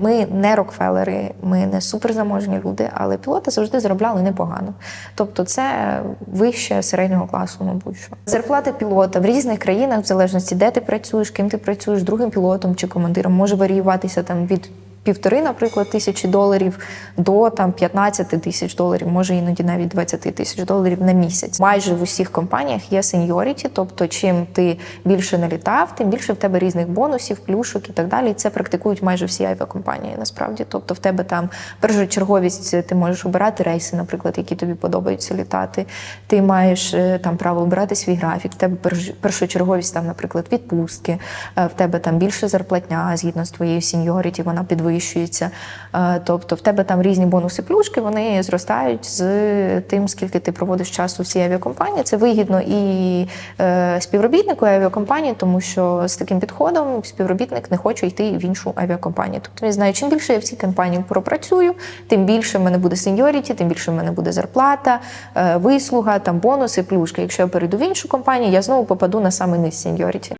Ми не Рокфелери, ми не суперзаможні люди, але пілоти завжди заробляли непогано. Тобто, це вище середнього класу, мабуть. Що. Зарплата пілота в різних країнах, в залежності, де ти працюєш, ким ти працюєш, другим пілотом чи командиром, може варіюватися там від півтори, наприклад, тисячі доларів до там 15 тисяч доларів, може іноді навіть 20 тисяч доларів на місяць. Майже в усіх компаніях є сеньоріті, тобто чим ти більше налітав, тим більше в тебе різних бонусів, плюшок і так далі. І це практикують майже всі авіакомпанії насправді. Тобто в тебе там першочерговість, ти можеш обирати рейси, наприклад, які тобі подобаються літати. Ти маєш е, там право обирати свій графік. В тебе перш- першочерговість там, наприклад, відпустки. Е, В тебе там більше зарплатня згідно з твоєю сеньоріті, вона підвищується. Е, Тобто в тебе там різні бонуси плюшки, вони зростають з тим, скільки ти проводиш часу в цій авіакомпанії. Це вигідно і е, співробітнику авіакомпанії, тому що з таким підходом співробітник не хоче йти в іншу авіакомпанію. Тобто він знає, чим більше я в цій компанії пропрацюю, тим більше в мене буде сеньоріті, тим більше в мене буде зарплата, е, вислуга, там бонуси, плюшки. Якщо я перейду в іншу компанію, я знову попаду на самий низ сеньоріті.